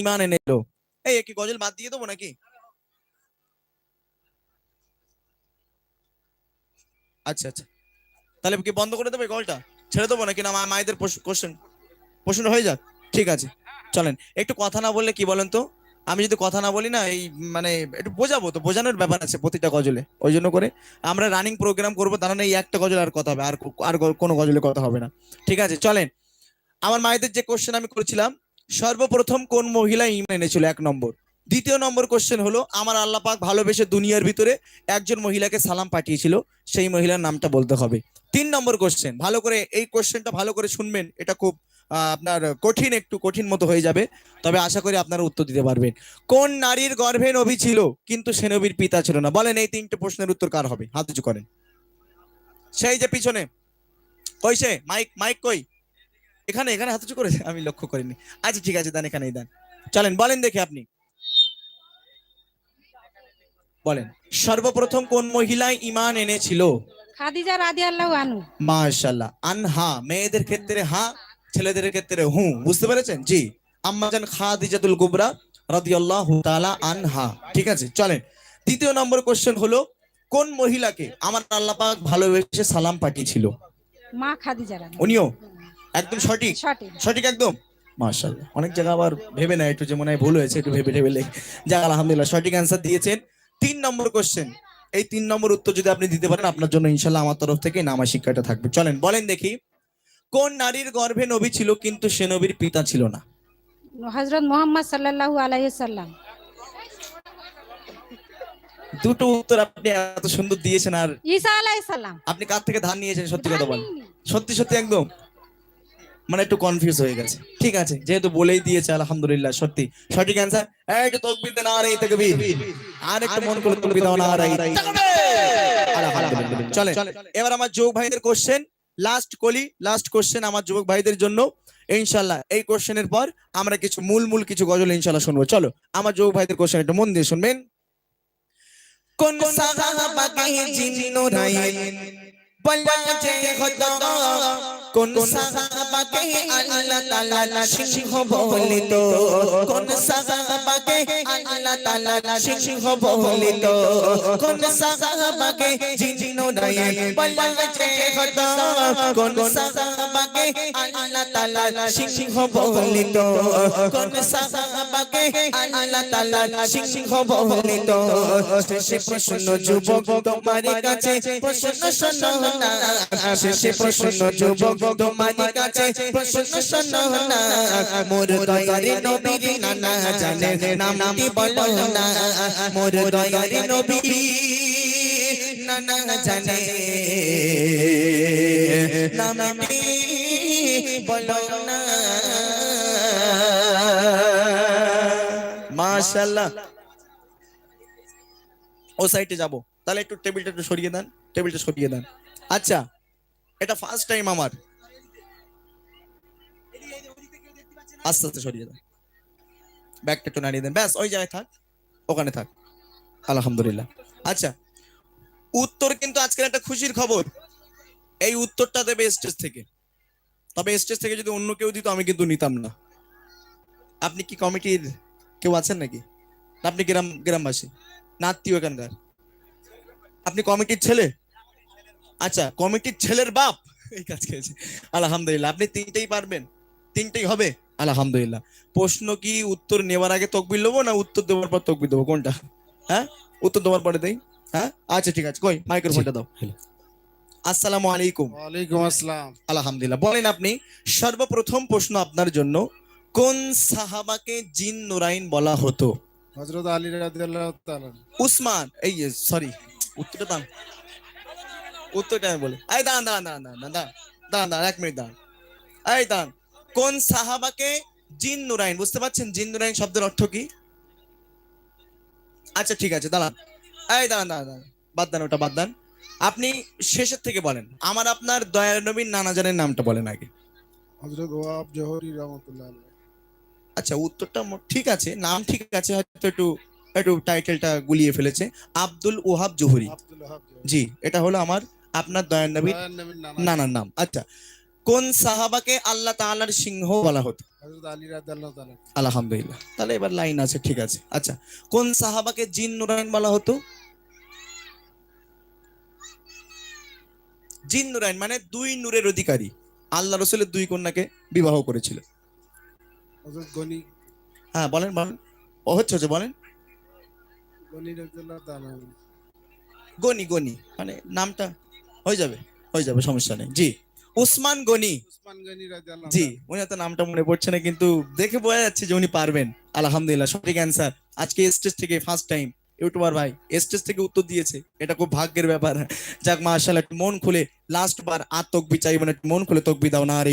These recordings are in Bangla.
ইমান এনে এলো এই কি গজল বাদ দিয়ে দেবো নাকি? আচ্ছা আচ্ছা। তাহলে কি বন্ধ করে দেবে গলটা ছেড়ে দেবো নাকি? না মায়েদের কোশ্চেন প্রশ্ন হয়ে যাক। ঠিক আছে, চলেন। একটু কথা না বললে কি বলেন তো? আমি যদি কথা না বলি না, এই মানে একটু বোঝাবো তো, বোঝানোর ব্যাপার আছে প্রতিটা গজলে, ওই জন্য করে। আমরা রানিং প্রোগ্রাম করব তার এই একটা গজল আর কথা হবে, আর আর কোনো গজলে কথা হবে না। ঠিক আছে, চলেন। আমার মায়েদের যে কোশ্চেন আমি করেছিলাম সর্বপ্রথম কোন মহিলা ইমান এনেছিল? এক নম্বর। দ্বিতীয় নম্বর কোশ্চেন হলো, আমার আল্লাহ পাক ভালোবেসে দুনিয়ার ভিতরে একজন মহিলাকে সালাম পাঠিয়েছিল, সেই মহিলার নামটা বলতে হবে। তিন নম্বর কোশ্চেন ভালো করে এই কোশ্চেনটা ভালো করে শুনবেন, এটা খুব আপনার কঠিন একটু, কঠিন মতো হয়ে যাবে, তবে আশা করি আপনারা উত্তর দিতে পারবেন। কোন নারীর গর্ভে নবী ছিল, কিন্তু সে নবীর পিতা ছিল না? বলেন, এই তিনটে প্রশ্নের উত্তর কার হবে? হাত উঁচু করেন। সেই যে পিছনে, কই সে? মাইক মাইক কই? এখানে এখানে হাত উঁচু করেছে আমি লক্ষ্য করিনি। আচ্ছা ঠিক আছে দেন এখানেই দেন। চলেন বলেন দেখি আপনি। বলেন সর্বপ্রথম কোন মহিলা ইমান এনেছিল? খাদিজা আনহা। মেয়েদের ক্ষেত্রে হা ছেলেদের ক্ষেত্রে হু। বুঝতে পেরেছেন? জি। আম্মাজান খাদিজাতুল কুবরা রাদিয়াল্লাহু তাআলা আনহা। ঠিক আছে চলেন। দ্বিতীয় নম্বর কোশ্চেন হলো কোন মহিলাকে আমার আল্লাহ পাক ভালোবেসে সালাম পাঠিয়েছিল? মা খাদিজা উনিও? একদম সঠিক? সঠিক। একদম? মাশাআল্লাহ। অনেক জায়গা আবার ভেবে না একটু যে মনে হয় ভুল হয়েছে একটু ভেবে ভেবে লেখ যাক আলহামদুলিল্লাহ সঠিক অ্যান্সার দিয়েছেন। তিন নম্বর কোশ্চেন এই তিন নম্বর উত্তর যদি আপনি দিতে পারেন আপনার জন্য ইনশাল্লাহ আমার তরফ থেকে নামা শিক্ষাটা থাকবে। চলেন বলেন দেখি কোন নারীর গর্ভে নবী ছিল কিন্তু সে নবীর পিতা ছিল না? হজরত মোহাম্মদ সাল্লাল্লাহু আলাইহি সাল্লাম। দুটো উত্তর আপনি এত সুন্দর দিয়েছেন আর ঈসা আলাইহিস সালাম। আপনি কার থেকে ধান নিয়েছেন? সত্যি কথা বলেন। সত্যি সত্যি একদম? মানে একটু কনফিউজ হয়ে গেছে। ঠিক আছে যেহেতু বলেই দিয়েছে আলহামদুলিল্লাহ সত্যি। সঠিক অ্যান্সার একটু তকবির আর এই তাকবীর। আর একটু মন করে তকবির দাও না এই চলে এবার আমার যুবক ভাইদের কোশ্চেন লাস্ট কলি লাস্ট কোশ্চেন আমার যুবক ভাইদের জন্য। ইনশাল্লাহ এই কোশ্চেনের পর আমরা কিছু মূল মূল কিছু গজল ইনশাল্লাহ শুনব। চলো আমার যুবক ভাইদের কোশ্চেন একটু মন দিয়ে শুনবেন। কোন সাহাবাকে জিন্নুরাইন বলা যে খোদা কোন সাহাবাকে আল্লাহ তাআলা সিংহ বলিত কোন সাহাবাকে আল্লাহ তাআলা সিংহ বলিত কোন সাহাবাকে জিন্নুরাইন বলা যে খোদা কোন সাহাবাকে আল্লাহ তাআলা সিংহ বলিত কোন সাহাবাকে আল্লাহ তাআলা সিংহ বলিত শেষে প্রশ্ন, যুবক তোমার কাছে প্রশ্ন শোনো না। শেষে প্রশ্ন, যুবক তোমার কাছে মোর নানা জানে নামটি না। মোর নানা জানে নামটি না। মাশাআল্লাহ। ও সাইডে যাব। তাহলে একটু টেবিলটা একটু সরিয়ে দেন। টেবিলটা সরিয়ে দেন। আচ্ছা এটা ফার্স্ট টাইম আমার। আস্তে আস্তে সরিয়ে দেন ব্যাগটা একটু নাড়িয়ে দেন। ব্যাস, ওই জায়গায় থাক। ওখানে থাক। আলহামদুলিল্লাহ। আচ্ছা উত্তর কিন্তু আজকের একটা খুশির খবর। এই উত্তরটা দেবে স্টেজ থেকে। তবে স্টেজ থেকে যদি অন্য কেউ দিত, আমি কিন্তু নিতাম না। আপনি কি কমিটির কেউ আছেন নাকি? আপনি গ্রাম, গ্রামবাসী? না আত্মীয় এখানকার আপনি কমিটির ছেলে? আচ্ছা কমিটির ছেলের বাপ। এই কাজ খেয়েছে আলহামদুলিল্লাহ, আপনি তিনটেই পারবেন। তিনটেই হবে। আলহামদুলিল্লাহ। প্রশ্ন কি উত্তর নেওয়ার আগে তকবির নেব না উত্তর দেওয়ার পর তকবির দেবো? কোনটা? হ্যাঁ? উত্তর দেওয়ার পরে দেই। হ্যাঁ? আচ্ছা ঠিক আছে কই? মাইক্রোফোনটা দাও। আসসালামু আলাইকুম। ওয়ালাইকুম আসসালাম। আলহামদুলিল্লাহ। বলেন আপনি সর্বপ্রথম প্রশ্ন আপনার জন্য কোন সাহাবাকে জিন নুরাইন বলা হতো? হযরত আলী রাদিয়াল্লাহু তাআলা। উসমান এই সরি উত্তরটা দাম উত্তরটা আমি বলি। এই দাঁড়ান দাঁড়ান দাঁড়ান দাঁড়ান দাঁড়ান দাঁড়ান এক মিনিট দাঁড়ান। এই দাঁড়ান। কোন সাহাবাকে জিন নুরাইন বুঝতে পারছেন? জিন নুরাইন শব্দের অর্থ কি? আচ্ছা ঠিক আছে দাঁড়ান। এই দাঁড়ান দাঁড়ান দাঁড়ান। বাদ দেন ওটা বাদ দেন। আপনি শেষের থেকে বলেন। আমার আপনার দয়ার নবীর নানাজানের নামটা বলেন আগে। হযরত ওয়াহাব জোহরি রাহমাতুল্লাহ আচ্ছা উত্তরটা ঠিক আছে। নাম ঠিক আছে হয়তো একটু একটু টাইটেলটা গুলিয়ে ফেলেছে। আব্দুল ওহাব জহুরি। জি এটা হলো আমার আপনার দয়ান নবীর নানার নাম। আচ্ছা কোন সাহাবাকে আল্লাহ তাআলার সিংহ বলা হতো? আলহামদুলিল্লাহ। তাহলে এবার লাইন আছে ঠিক আছে। আচ্ছা কোন সাহাবাকে জিন নুরাইন বলা হতো? জিন নুরাইন মানে দুই নূরের অধিকারী। আল্লাহ রসুলের দুই কন্যাকে বিবাহ করেছিল। হ্যাঁ বলেন বলেন। ও হচ্ছে হচ্ছে বলেন। গনি গনি। মানে নামটা হয়ে যাবে হয়ে যাবে সমস্যা নেই। জি। উসমান গনি। জি উনি তো নামটা মনে পড়ছে না কিন্তু দেখে বোঝা যাচ্ছে যে উনি পারবেন। আলহামদুলিল্লাহ সঠিক অ্যান্সার আজকে স্টেজ থেকে ফার্স্ট টাইম ইউটিউবার ভাই স্টেজ থেকে উত্তর দিয়েছে। এটা খুব ভাগ্যের ব্যাপার। যাক মাশাআল্লাহ একটু মন খুলে লাস্ট বার আর তকবি চাইব না একটু মন খুলে তকবি দাও না আর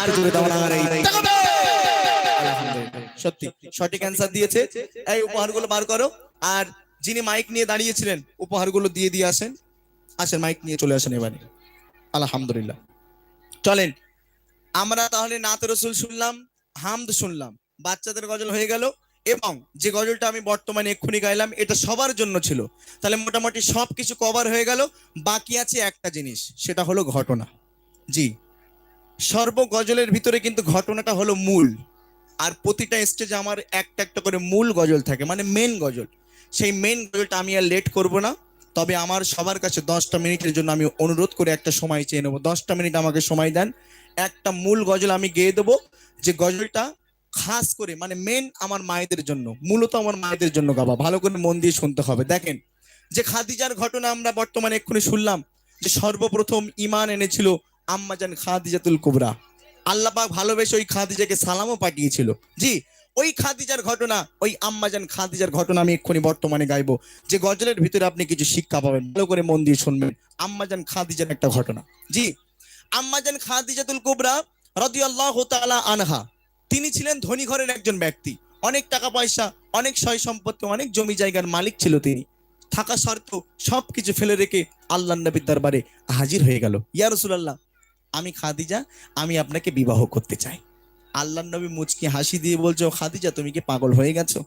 আর জোরে দাও না আর এই সত্যি সঠিক অ্যান্সার দিয়েছে। এই উপহারগুলো বার করো। আর যিনি মাইক নিয়ে দাঁড়িয়েছিলেন উপহারগুলো দিয়ে দিয়ে আসেন। আসেন মাইক নিয়ে চলে আসেন এবারে। আলহামদুলিল্লাহ। চলেন, আমরা তাহলে নাত রসুল শুনলাম, হামদ শুনলাম, বাচ্চাদের গজল হয়ে গেল এবং যে গজলটা আমি বর্তমানে এক্ষুনি গাইলাম, এটা সবার জন্য ছিল। তাহলে মোটামুটি সব কিছু কভার হয়ে গেল, বাকি আছে একটা জিনিস, সেটা হলো ঘটনা। জি, সর্ব গজলের ভিতরে কিন্তু ঘটনাটা হলো মূল, আর প্রতিটা স্টেজে আমার একটা একটা করে মূল গজল থাকে মানে মেন গজল। সেই মেন গজলটা আমি আর লেট করব না। তবে আমার সবার কাছে দশটা মিনিটের জন্য আমি অনুরোধ করে একটা সময় চেয়ে নেব। দশটা মিনিট আমাকে সময় দেন। একটা মূল গজল আমি গেয়ে দেবো। যে গজলটা খাস করে মানে মেন আমার মায়েদের জন্য, মূলত আমার মায়েদের জন্য গাবা। ভালো করে মন দিয়ে শুনতে হবে। দেখেন, যে খাদিজার ঘটনা আমরা বর্তমানে এক্ষুনি শুনলাম, যে সর্বপ্রথম ইমান এনেছিল আম্মাজান খাদিজাতুল কুবরা। আল্লাহ পাক ভালোবেসে ওই খাদিজাকে সালামও পাঠিয়েছিল। জি ওই খাদিজার ঘটনা, ওই আম্মাজান খাদিজার ঘটনা আমি এক্ষুনি বর্তমানে গাইবো। যে গজলের ভিতরে আপনি কিছু শিক্ষা পাবেন, ভালো করে মন দিয়ে শুনবেন। আম্মাজান খাদিজার একটা ঘটনা। জি, আম্মাজান খাদিজাতুল কুবরা রাদিয়াল্লাহু তাআলা আনহা। তিনি ছিলেন ধনী ঘরের একজন ব্যক্তি। অনেক টাকা পয়সা, অনেক সয় সম্পত্তি, অনেক জমি জায়গার মালিক ছিল তিনি। থাকা সত্ত্বেও সবকিছু ফেলে রেখে আল্লাহ নবীর দরবারে হাজির হয়ে গেল। ইয়া রাসূলুল্লাহ, আমি খাদিজা, আমি আপনাকে বিবাহ করতে চাই। আল্লাহ নবী মুচকি হাসি দিয়ে বলছো, "ও খাদিজা, তুমি কি পাগল হয়ে গেছো?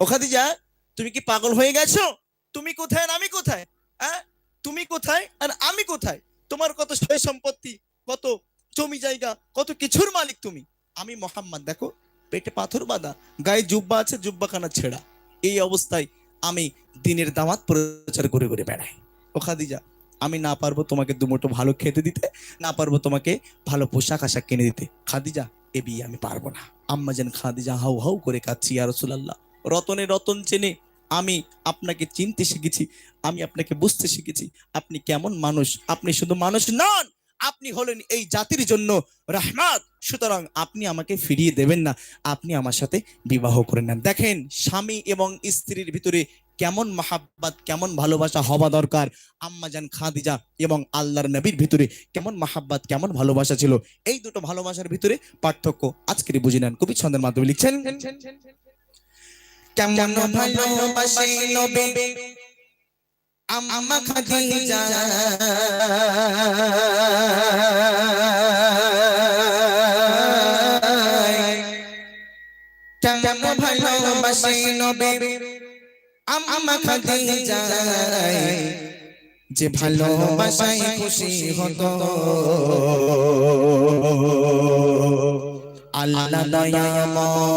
ও খাদিজা, তুমি কি পাগল হয়ে গেছো? তুমি কোথায় আর আমি কোথায়? হ্যাঁ? তুমি কোথায় আর আমি কোথায়? তোমার কত সয় সম্পত্তি, কত জমি জায়গা, কত কিছুর মালিক তুমি? আমি মোহাম্মদ, দেখো, পেটে পাথর বাঁধা, গায়ে জুব্বা আছে, জুব্বাখানা ছেঁড়া। এই অবস্থায় আমি দিনের দামাত প্রচার করে করে বেড়াই। ও খাদিজা, আমি না পারব তোমাকে দুমুঠো ভালো খেতে দিতে, না পারব তোমাকে ভালো পোশাক আশাক কিনে দিতে। খাদিজা এ বিয়ে আমি পারব না। আম্মা যেন খাদিজা হাউ হাউ করে কাচ্ছি আর রসুলাল্লাহ। রতনে রতন চেনে আমি আপনাকে চিনতে শিখেছি, আমি আপনাকে বুঝতে শিখেছি, আপনি কেমন মানুষ? আপনি শুধু মানুষ নন, আপনি হলেন এই জাতির জন্য রাহমাত। সুতরাং আপনি আমাকে ফিরিয়ে দেবেন না, আপনি আমার সাথে বিবাহ করে নেন। দেখেন, স্বামী এবং স্ত্রীর ভিতরে কেমন মাহাব্বাত, কেমন ভালোবাসা হওয়া দরকার? আম্মাজান খাদিজা এবং আল্লাহর নবীর ভিতরে কেমন মাহাব্বাত, কেমন ভালোবাসা ছিল? এই দুটো ভালোবাসার ভিতরে পার্থক্য আজকেরই বুঝে নেন কবি ছন্দের মাধ্যমে লিখছেন, কেমন ভালোবাসে নবী কেমন ভালোবাসে নবী আম্মা খাদিজা যে ভালোবাসায় খুশি হতো। আল্লাহ দয়াময়।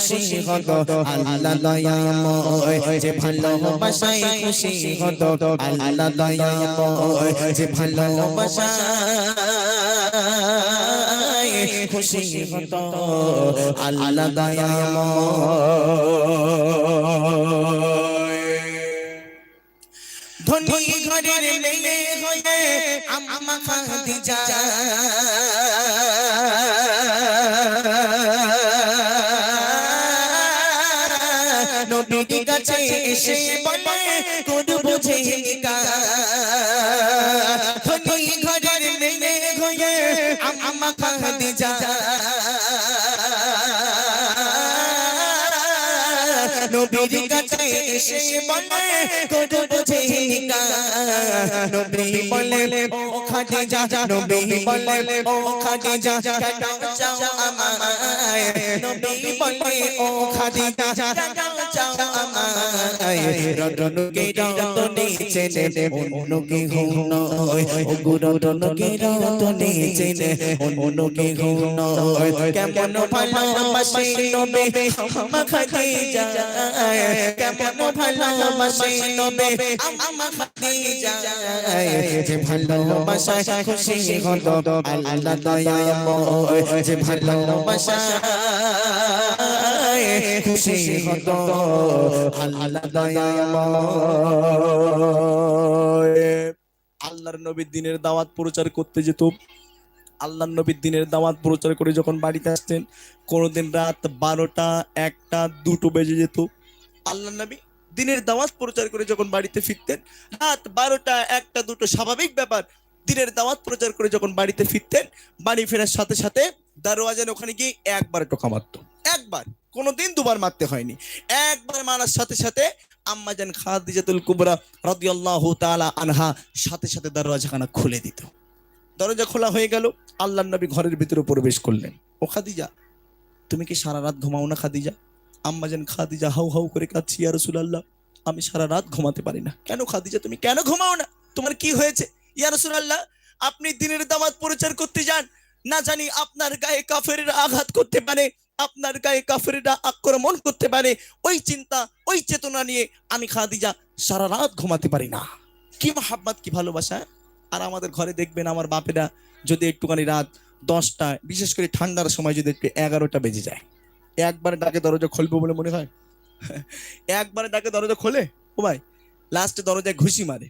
হতো, আল্লাহ দয়াময় যে ভালোবাসায় খুশি হতো, আল্লাহ দয়াময় যে ভালোবাসায় খুশি হতো, আল্লাহ দয়াময় ধনী ঘরের মেয়ে হয়ে খাদিজা নবীর কাছে এসে বলে করো বুঝে নবী বলে ও খাদিজা নবী বলে ও খাদিজা কেন চাও আমায় নবী বলে ও খাদিজা কেন চাও আমায় রটনকে রটনে চেনে অন্যকে ঘুম নয় ও গুরটনকে রটনে চেনে অন্যকে ঘুম নয় কেমন ভালোবাসে নবে আমা খাদিজা আল্লাহর নবীর দিনের দাওয়াত প্রচার করতে যেত। আল্লাহর নবীর দিনের দাওয়াত প্রচার করে যখন বাড়িতে আসতেন, কোনোদিন রাত বারোটা, একটা, দুটো বেজে যেত। আল্লাহ নবী দিনের দাওয়াত প্রচার করে যখন বাড়িতে ফিরতেন, রাত বারোটা, একটা, দুটো স্বাভাবিক ব্যাপার। দিনের দাওয়াত প্রচার করে যখন বাড়িতে ফিরতেন, বাড়ি ফেরার সাথে সাথে দারোয়াজের ওখানে গিয়ে একবার টোকা মারতো। একবার, কোনোদিন দুবার মারতে হয়নি। একবার মারার সাথে সাথে আম্মা জান খাদিজাতুল কুবরা রাদিয়াল্লাহু তাআলা আনহা সাথে সাথে দরজাখানা খুলে দিত। দরজা খোলা হয়ে গেল, আল্লাহর নবী ঘরের ভিতরে প্রবেশ করলেন। ও খাদিজা, তুমি কি সারা রাত ঘুমাও না খাদিজা? আম্মা জান খাদিজা হাউ হাউ করে কাঁদছি, ইয়া রাসূলুল্লাহ। আমি সারা রাত ঘুমাতে পারি না। কেন খাদিজা, তুমি কেন ঘুমাও না? তোমার কি হয়েছে? ইয়া রাসূলুল্লাহ, আপনি দিনের দাওয়াত প্রচার করতে যান। না জানি আপনার গায়ে কাফেরেরা আঘাত করতে পারে, আপনার গায়ে কাফেরেরা আক্রমণ করতে পারে। ওই চিন্তা, ওই চেতনা নিয়ে আমি খাদিজা সারা রাত ঘুমাতে পারি না। কি মহাব্বাত, কি ভালোবাসা। আর আমাদের ঘরে দেখবেন আমার বাপেরা যদি একটুখানি রাত দশটা বিশেষ করে ঠান্ডার সময় যদি একটু এগারোটা বেজে যায়। একবার ডাকে দরজা খুলবো বলে মনে হয়। একবারে ডাকে দরজা খোলে, ও ভাই লাস্টে দরজায় ঘুষি মারে।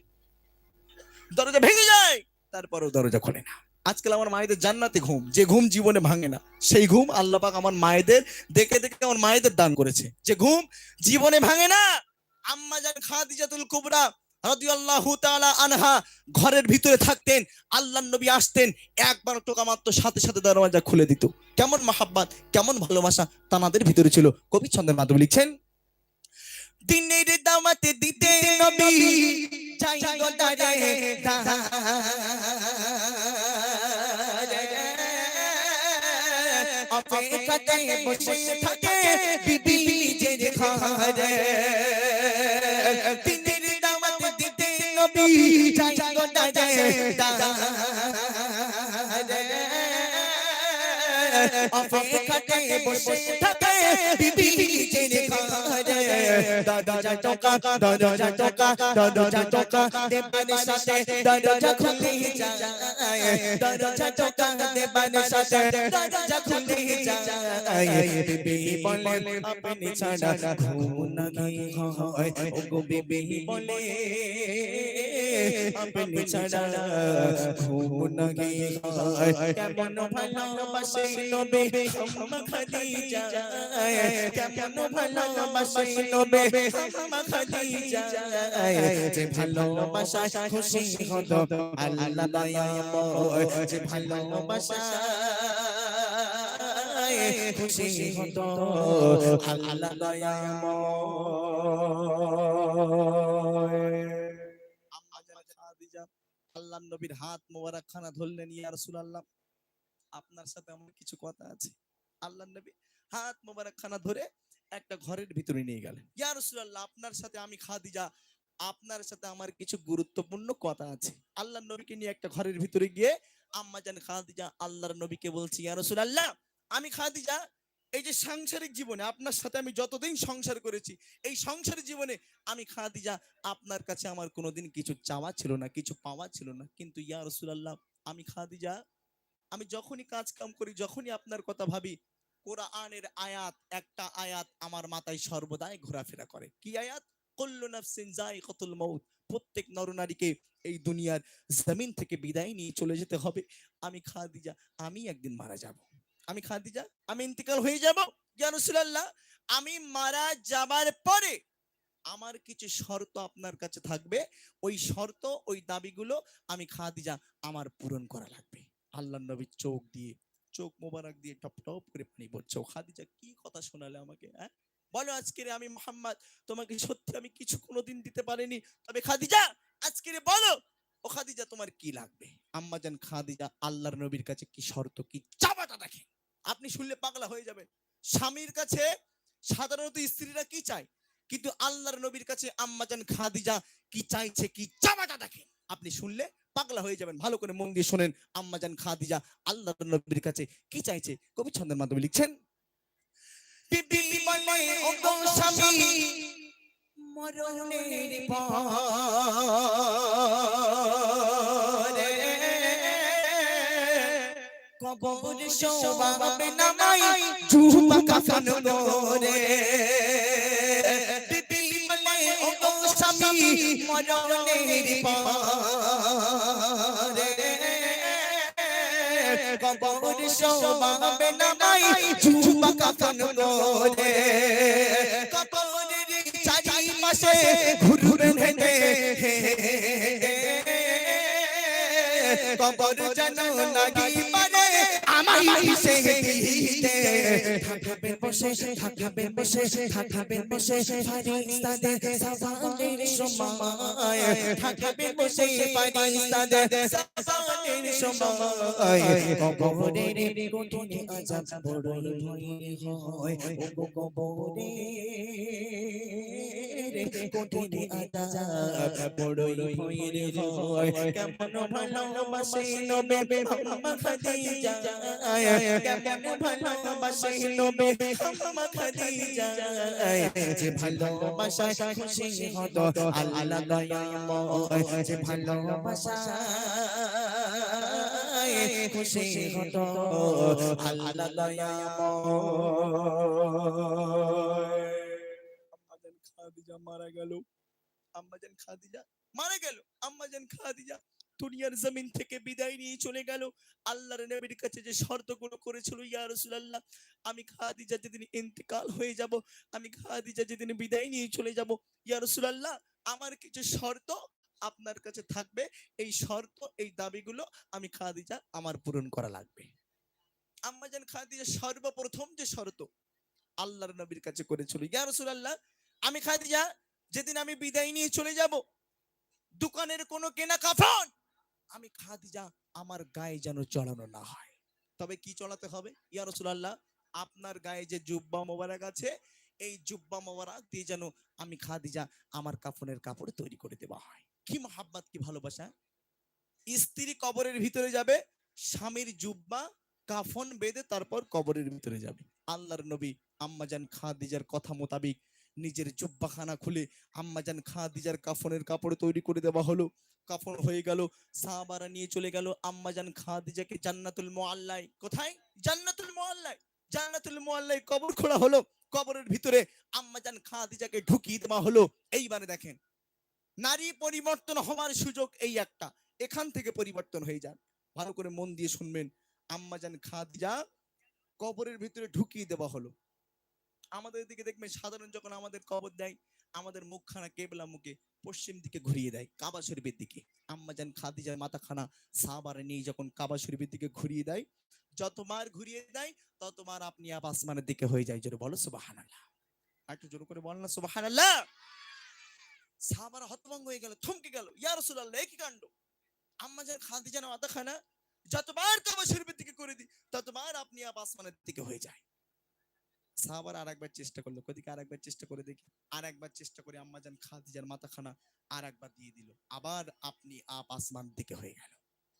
দরজা ভেঙে যায়, তারপরেও দরজা খোলে না। আজকাল আমার মায়েদের জান্নাতে ঘুম, যে ঘুম জীবনে ভাঙে না, সেই ঘুম আল্লাহ পাক আমার মায়েদের, দেখে দেখে আমার মায়েদের দান করেছে। যে ঘুম জীবনে ভাঙে না, আম্মা জান খাদিজাতুল কুবরা আনহা ঘরের ভিতরে থাকতেন, আল্লাহর নবী আসতেন, একবার টোকা মাত্র সাথে সাথে দরজা খুলে দিত। কেমন মাহাব্বাত, কেমন ভালোবাসা তানাদের ভিতরে ছিল। কবি ছন্দের মাধ্যমে লিখছেন, দিনের দাওয়াতে দিতে নবী বসে থাকে বিবি যে ঘরে। নবী যাই গো দারে অপেক্ষাতে বসে থাকে, বিবি যে ঘরে দরজা টোকা দরজা টোকা দরজা টোকা দেবানের সাথে দরজা খুলে যায়। দরজা টোকা দেবানের সাথে দরজা খুলে যায়। বিবি বলে আপনি ছাড়া ঘুম নাকি হয়। ও বিবি বলে আপনি ছাড়া ঘুম নাকি হয় কেমন ভালোবাসে নবে আম্মা খাদিজা কেমন ভালোবাসে নবে আম্মা খাদিজা যে ভালোবাসা খুশি হতো আল্লাহ দয়াময়। যে ভালোবাসা খুশি হতো আল্লাহ দয়াময়। আম্মা জান খাদিজা আল্লাহর নবীর হাত মোবারক খানা ধরলেন, ইয়া রাসূলুল্লাহ। আপনার সাথে আমার কিছু কথা আছে। আল্লাহ নবী হাত মোবারক খানা ধরে একটা ঘরের ভিতরে নিয়ে গেলেন। ইয়া রসুল আল্লাহ আপনার সাথে আমি খাদিজা, আপনার সাথে আমার কিছু গুরুত্বপূর্ণ কথা আছে। আল্লাহর নবীকে নিয়ে একটা ঘরের ভিতরে গিয়ে, আম্মা জান খাদিজা, আল্লাহর নবীকে বলছি, ইয়া রসুল আল্লাহ আমি খাদিজা এই যে সাংসারিক জীবনে আপনার সাথে আমি যতদিন সংসার করেছি, এই সংসারিক জীবনে আমি খাদিজা আপনার কাছে আমার কোনোদিন কিছু চাওয়া ছিল না, কিছু পাওয়া ছিল না। কিন্তু ইয়া রাসূলুল্লাহ, আমি খাদিজা আমি যখনই কাজ কাম করি, যখনই আপনার কথা ভাবি, কোরআনের আয়াত, একটা আয়াত আমার মাথায় সর্বদাই ঘোরাফেরা করে। কি আয়াত? কুল্লু নাফসিন যায়িকাতুল প্রত্যেক নরনারীকে এই দুনিয়ার জমিন থেকে বিদায় নিয়ে চলে যেতে হবে। আমি খাদিজা আমি একদিন মারা যাব। আমি খাদিজা, আমি ইন্তিকাল হয়ে যাব। রাসূলুল্লাহ, আমি মারা যাবার পরে আমার কিছু শর্ত আপনার কাছে থাকবে। ওই শর্ত, ওই দাবিগুলো আমি খাদিজা আমার পূরণ করা লাগবে। আল্লাহ নবীর চোখ দিয়ে, চোখ মোবারক দিয়ে টপ টপ করে পানি পড়ছে। ও খাদিজা কি কথা শোনালে আমাকে হ্যাঁ? বলো আজকের আমি মোহাম্মদ, তোমাকে সত্যি আমি কিছু কোনোদিন দিতে পারিনি। তবে খাদিজা, আজকের বলো, ও খাদিজা তোমার কি লাগবে? আম্মাজান খাদিজা আল্লাহর নবীর কাছে কি শর্ত, কি চাবাটা দেখে? আপনি শুনলে পাগলা হয়ে যাবেন। স্বামীর কাছে সাধারণত স্ত্রীরা কি চায়? কিন্তু আল্লাহর নবীর কাছে আম্মাজান খাদিজা কি চাইছে, কি চাবাটা দেখে আপনি শুনলে পাগলা হয়ে যাবেন। ভালো করে মন দিয়ে শোনেন আম্মাজান খাদিজা আল্লাহর নবীর কাছে কি চাইছে? কবি ছন্দের মাধ্যমে লিখছেন মরণের পরে শোভাবে নামাই চুপা কাফন করে বিবি বলে ও গো স্বামী মরণের পরে। কবর শোভাবে নামাই চুপা কাফন করে কবরের চারি মাসে ঘুরবেন হেঁটে কবর যেন লাগি পারে আমায় সে দিতে থাকবে বসে থাকবে বসে থাকবে, বসে ফারিস্তাদের সাবানের সময়। থাকবে, বসে ফারিস্তাদের সাবানের সময়। কবরের কঠিন আজাব বড়ই ভয়। হয় ও কবরের কঠিন আজাব বড়ই ভয়ের হয় কেমন ভালোবাসে নবে আম্মা খাদিজা? কেমন ভালোবাসে নবে আম্মা খাদিজা যে ভালোবাসা খুশি হতো, আল্লাহ দয়াময় যে ভালোবাসা খুশি হতো, আল্লাহ দয়াময় খাদিজা মারা গেল। আম্মাজান খাদিজা মারা খাদিজা দুনিয়ার জমিন থেকে বিদায় নিয়ে চলে গেল। আল্লাহর নবীর কাছে যে শর্তগুলো করেছিল, ইয়া রাসূলুল্লাহ, আমি খাদিজা যেদিন ইন্তেকাল হয়ে যাব, আমি খাদিজা যেদিন বিদায় নিয়ে চলে যাব, ইয়া রাসূলুল্লাহ, আমার কিছু শর্ত? আপনার কাছে থাকবে, এই শর্ত, এই দাবিগুলো আমি খাদিজা আমার পূরণ করা লাগবে। আম্মাজান খাদিজা সর্বপ্রথম যে শর্ত আল্লাহর নবীর কাছে করেছিল, ইয়া রাসূলুল্লাহ, আমি খাদিজা যেদিন আমি বিদায় নিয়ে চলে যাব, দোকানের কোনো কেনা কাফন আমি খাদিজা, আমার গায়ে যেন চড়ানো না হয়। তবে কি চড়াতে হবে? ইয়া রাসূলুল্লাহ, আপনার গায়ে যে জুব্বা মোবারক আছে, এই জুব্বা মোবারক দিয়ে যেন আমি খাদিজা আমার কাফনের কাপড় তৈরি করে দেওয়া হয়। কি মহাব্বত, কি ভালোবাসা? স্ত্রী কবরের ভিতরে যাবে, স্বামীর জুব্বা কাফন বেঁধে তারপর কবরের ভিতরে যাবে। আল্লাহর নবী আম্মাজান খাদিজার কথা মোতাবিক নিজের জুব্বাখানা খুলে আম্মাজান খাদিজার কাফনের কাপড় তৈরি করে দেওয়া হলো। কাফন হয়ে গেল, সাহাবারা নিয়ে চলে গেল, আম্মাজান খাদিজাকে জান্নাতুল মুআল্লায়। কোথায়? জান্নাতুল মুআল্লায়। জান্নাতুল মুআল্লায় কবর খোলা হলো, কবরের ভিতরে আম্মাজান খাদিজাকে ঢুকিয়ে দেওয়া হলো। এইবারে দেখেন, নারী পরিবর্তন হওয়ার সুযোগ এই একটা। এখান থেকে পরিবর্তন হয়ে যান। ভালো করে মন দিয়ে শুনবেন। আম্মাজান খাদিজা কবরের ভিতরে ঢুকিয়ে দেওয়া হলো। আমাদের দিকে দেখবেন সাধারণ যখন আমাদের কবর দেয় আমাদের মুখখানা কেবলা মুখে পশ্চিম দিকে ঘুরিয়ে দেয়, কাবা শরীফের দিকে। আম্মাজান খাদিজার মাথাখানা সাবারে নিয়ে যখন কাবা শরীফের দিকে ঘুরিয়ে দেয়, যত মার ঘুরিয়ে দেয়, তত মার আপনি আপ আসমানের দিকে হয়ে যায়। জোরে বলো, সুবহানাল্লাহ। আর একটু জোরে করে বল না, সুবহানাল্লাহ। সাহাবারা হতভঙ্গ হয়ে গেল, থমকে গেল। ইয়া রাসূলুল্লাহ কি কাণ্ড? আম্মাজান খাদিজার মাথাখানা যতবার কাবা শরীফের দিকে করে দিই ততবার আপনি আপ আসমানের দিকে হয়ে যায়। সাহাবার আর একবার চেষ্টা করল। কদিকে আর একবার চেষ্টা করে দেখি। আর একবার চেষ্টা করে আম্মাজান খাদিজার মাথাখানা আর একবার দিয়ে দিল। আবার আপনি আপ আসমান দিকে হয়ে গেল।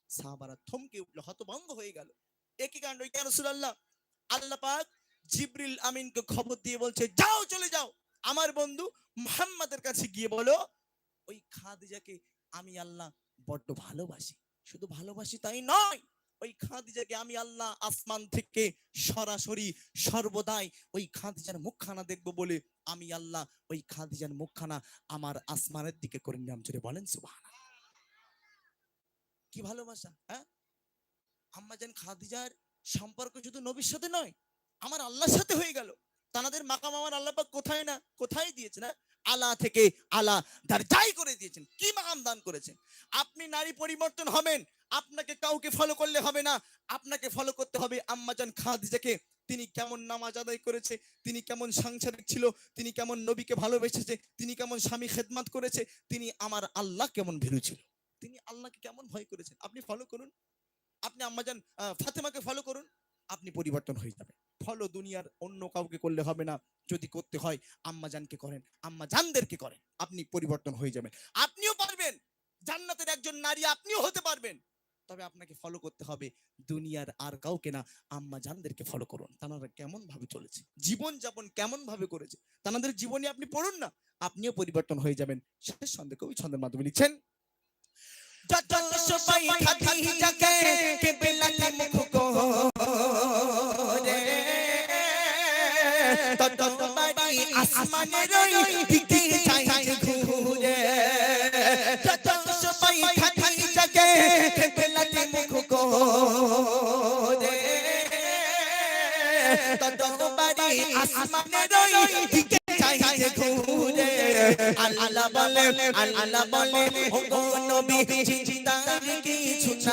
সাহাবারা থমকে উঠল হতভঙ্গ হয়ে গেল। একই কাণ্ড, ইয়া রাসূলুল্লাহ। আল্লাহ পাক জিবরিল আমিনকে খবর দিয়ে বলছে, যাও, চলে যাও। আমার বন্ধু মুহাম্মাদের কাছে গিয়ে বলো, ওই খাদিজাকে আমি আল্লাহ বড্ড ভালোবাসি। শুধু ভালোবাসি তাই নয় ওই খাদিজাকে আমি আল্লাহ আসমান থেকে সরাসরি সর্বদাই ওই খাদিজার মুখখানা দেখব বলে আমি আল্লাহ ওই খাদিজার মুখখানা আমার আসমানের দিকে করে নিলাম। জোরে বলেন, সুবহানাল্লাহ। কি ভালোবাসা হ্যাঁ? আম্মাজান খাদিজার সম্পর্ক শুধু নবীর সাথে নয়, আমার আল্লাহর সাথে হয়ে গেল। তানাদের মাকাম আমার আল্লাহ পাক কোথায় না, কোথায় দিয়েছে না আলা থেকে আলা দারজাই করে দিয়েছেন। কি মাকাম দান করেছেন? আপনি নারী পরিবর্তন হবেন, আপনাকে কাউকে ফলো করলে হবে না। আপনাকে ফলো করতে হবে আম্মাজান খাদিজাকে। তিনি কেমন নামাজ আদায় করেছে, তিনি কেমন সাংসারিক ছিল, তিনি কেমন নবীকে ভালোবেসেছে, তিনি কেমন স্বামী খেদমাত করেছে, তিনি আমার আল্লাহ কেমন ভীরু ছিল। তিনি আল্লাহকে কেমন ভয় করেছেন? আপনি ফলো করুন। আপনি আম্মাজান ফাতেমাকে ফলো করুন। আপনি পরিবর্তন হয়ে যাবেন। ফলো দুনিয়ার অন্য কাউকে করলে হবে না। যদি করতে হয় আম্মাজানকে করেন, আম্মা জানদেরকে করেন, আপনি পরিবর্তন হয়ে যাবেন। আপনিও পারবেন, জান্নাতের একজন নারী আপনিও হতে পারবেন। তবে আপনাকে ফলো করতে হবে দুনিয়ার আর কাউকে না, আম্মা জানদেরকে ফলো করুন। তারা কেমন ভাবে চলেছে জীবন যাপন কেমন ভাবে করেছে, তাদের জীবনে আপনি পড়ুন না, আপনিও পরিবর্তন হয়ে যাবেন। শেষ ছন্দে কবি ছন্দের মাধ্যমে লিখছেন সবাই তত বাড়ি আসমানের দিকে চাই ঘুরে। যত সবাই খাদিজাকে কেবেলাতে মুখ করে। তত বাড়ি আসমানের দিকে চাই ঘুরে। আল্লাহ বলে আল্লাহ বলে ও নবী চিন্তার কিছু নাই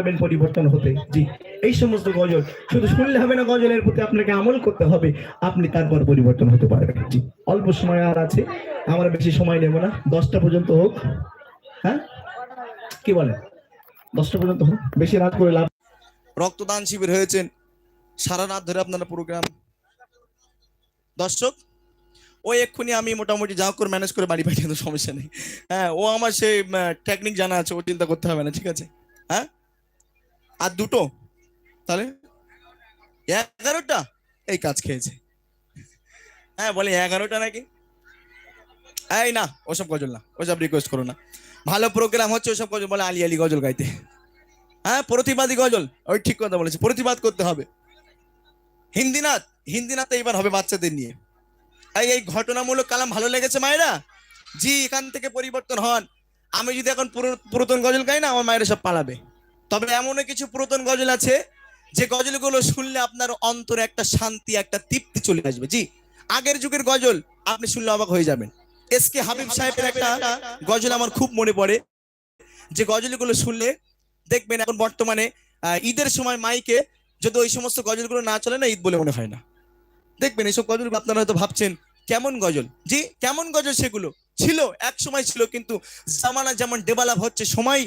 পারবেন পরিবর্তন হতে। জি, এই সমস্ত গজল শুধু শুনলে হবে না, গজলের প্রতি আপনাকে আমল করতে হবে। আপনি তারপর পরিবর্তন হতে পারবেন। জি, অল্প সময় আর আছে, আমরা বেশি সময় নেব না। দশটা পর্যন্ত হোক। হ্যাঁ? কি বলেন? দশটা পর্যন্ত হোক। বেশি রাত করে লাভ রক্তদান শিবির হয়েছেন সারা রাত ধরে আপনারা প্রোগ্রাম দর্শক, ও এক্ষুনি আমি মোটামুটি যা করে ম্যানেজ করে বাড়ি পাঠিয়ে সমস্যা নেই। হ্যাঁ ও আমার সেই টেকনিক জানা আছে, ও চিন্তা করতে হবে না, ঠিক আছে? হ্যাঁ? আর দুটো? তাহলে? এগারোটা? এই কাজ খেয়েছে। হ্যাঁ বলে এগারোটা নাকি? এই না, ওসব গজল না, ওসব রিকোয়েস্ট করো না। ভালো প্রোগ্রাম হচ্ছে, ওসব গজল বলে আলি আলি গজল গাইতে। হ্যাঁ প্রতিবাদী গজল। ওই ঠিক কথা বলেছে, প্রতিবাদ করতে হবে। হিন্দি নাথ হিন্দি নাথ এইবার হবে বাচ্চাদের নিয়ে। এই এই ঘটনামূলক কালাম ভালো লেগেছে মায়েরা? জি, এখান থেকে পরিবর্তন হন। আমি যদি এখন পুরাতন গজল গাই না, আমার মায়েরা সব পালাবে। তবে এমনও কিছু পুরাতন গজল আছে যে গজলগুলো শুনলে আপনার অন্তরে একটা শান্তি, একটা তৃপ্তি চলে আসবে। জি, আগের যুগের গজল আপনি শুনলে অবাক হয়ে যাবেন। এস কে হাবিব সাহেবের একটা গজল আমার খুব মনে পড়ে। যে গজলগুলো শুনলে দেখবেন এখন বর্তমানে ঈদের সময় মাইকে যদি ওই সমস্ত গজলগুলো না চলে না, ঈদ বলে মনে হয় না। দেখবেন এইসব গজলগুলো আপনারা হয়তো ভাবছেন, কেমন গজল? জি, কেমন গজল সেগুলো? ছিল, এক সময় ছিল কিন্তু জামানা যেমন ডেভেলপ হচ্ছে, সময়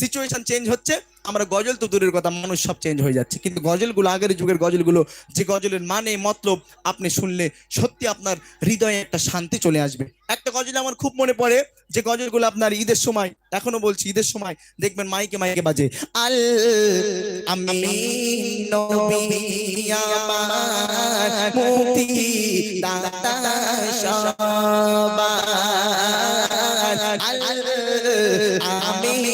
সিচুয়েশন চেঞ্জ হচ্ছে। আমরা গজল তো দূরের কথা, মানুষ সব চেঞ্জ হয়ে যাচ্ছে। কিন্তু গজলগুলো, আগের যুগের গজলগুলো, যে গজলের মানে মতলব আপনি শুনলে সত্যি আপনার হৃদয়ে একটা শান্তি চলে আসবে। একটা গজল আমার খুব মনে পড়ে, যে গজলগুলো আপনার ঈদের সময়, এখনও বলছি ঈদের সময়, দেখবেন মাইকে মাইকে বাজে, আল আমি আমি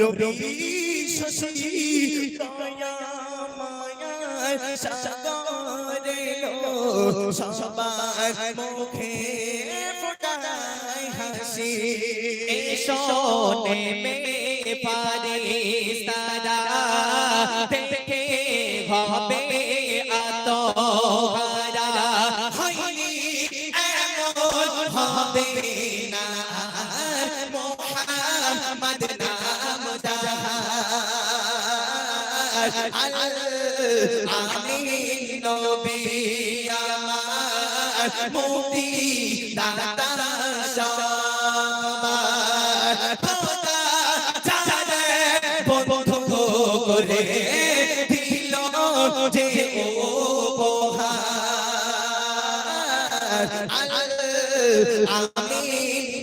রবি শশী দয়া মায়ার সাগরে সবার মুখে ফোটাই হাসি। সোনে মে আমিন নবী আমার মুক্তি দাতা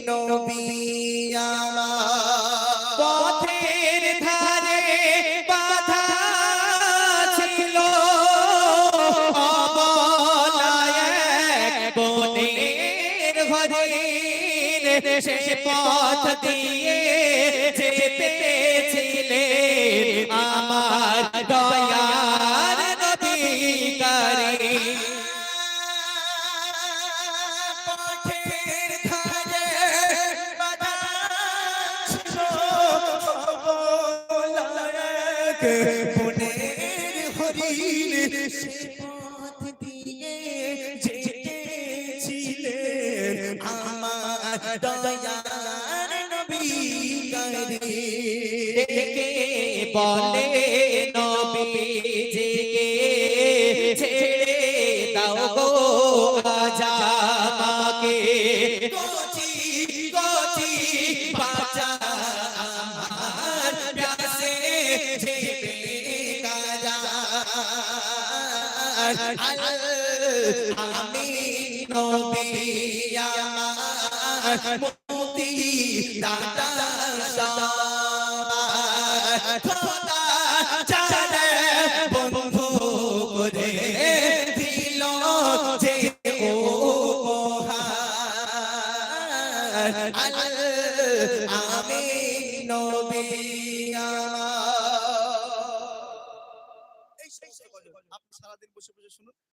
নবী সে পথ দিয়ে যেতেছিলেন আমার দয়ার নবী করিম করিম কে বলে নবীজিকে ছেড়ে দাও গো ছেড়ে আমি নবী আমার দাতা সবার খোদা